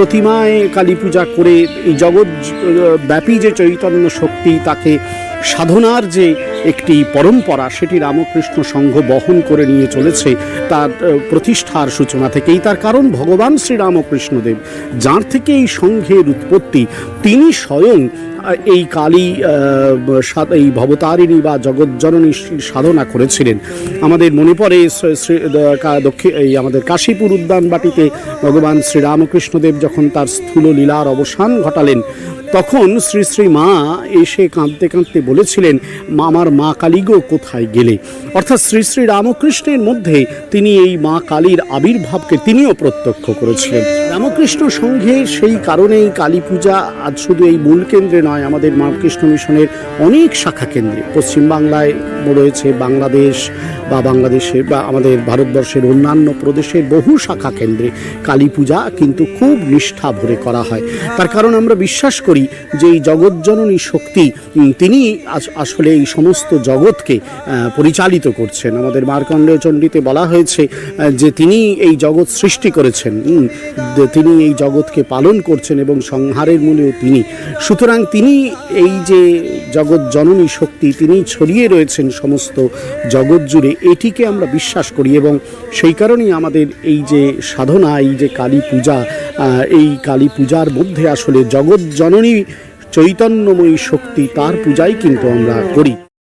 প্রতিমায় কালী পূজা করে এই জগৎ ব্যাপী যে চৈতন্য শক্তি তাকে সাধনার যে একটি পরম্পরা সেটি রামকৃষ্ণ সংঘ বহন করে নিয়ে চলেছে তার প্রতিষ্ঠার সূচনা থেকেই। তার কারণ ভগবান শ্রীরামকৃষ্ণদেব, যার থেকে এই সংঘের উৎপত্তি, তিনি স্বয়ং এই কালী এই ভবতারিণী বা জগজ্জননী সাধনা করেছিলেন। আমাদের মনে পড়ে দক্ষিণ এই আমাদের কাশীপুর উদ্যান বাটিতে ভগবান শ্রীরামকৃষ্ণদেব যখন তার স্থূল লীলার অবসান ঘটালেন তখন শ্রী শ্রী মা এসে কাঁদতে কাঁদতে বলেছিলেন, মা, আমার মা কালী গো কোথায় গেলে? অর্থাৎ শ্রী শ্রী রামকৃষ্ণের মধ্যে তিনি এই মা কালীর আবির্ভাবকে তিনিও প্রত্যক্ষ করেছিলেন। রামকৃষ্ণ সংঘের সেই কারণেই কালী পূজা আজ শুধু এই মূল কেন্দ্রে নয়, আমাদের রামকৃষ্ণ মিশনের অনেক শাখা কেন্দ্রে। পশ্চিমবাংলায় রয়েছে বাংলাদেশ বা বাংলাদেশে বা আমাদের ভারতবর্ষের অন্যান্য প্রদেশের বহু শাখা কেন্দ্রে কালী পূজা কিন্তু খুব নিষ্ঠা ভরে করা হয়। তার কারণ আমরা বিশ্বাস করি যে এই জগৎজননী শক্তি তিনি আসলে এই সমস্ত জগৎকে পরিচালিত করছেন। আমাদের মার্কণ্ডেয় চণ্ডীতে বলা হয়েছে যে তিনি এই জগৎ সৃষ্টি করেছেন তিনি এই জগৎকে পালন করছেন এবং সংহারের মূলেও তিনি। সুতরাং তিনি এই যে জগৎ জননী শক্তি, তিনি ছড়িয়ে রয়েছেন সমস্ত জগৎ জুড়ে। এটিকে আমরা বিশ্বাস করি এবং সেই কারণেই আমাদের এই যে সাধনা, এই যে কালী পূজা এই কালী পূজার মধ্যে আসলে জগৎ জননী চৈতন্যময়ী শক্তি, তার পূজাই কিন্তু আমরা করি।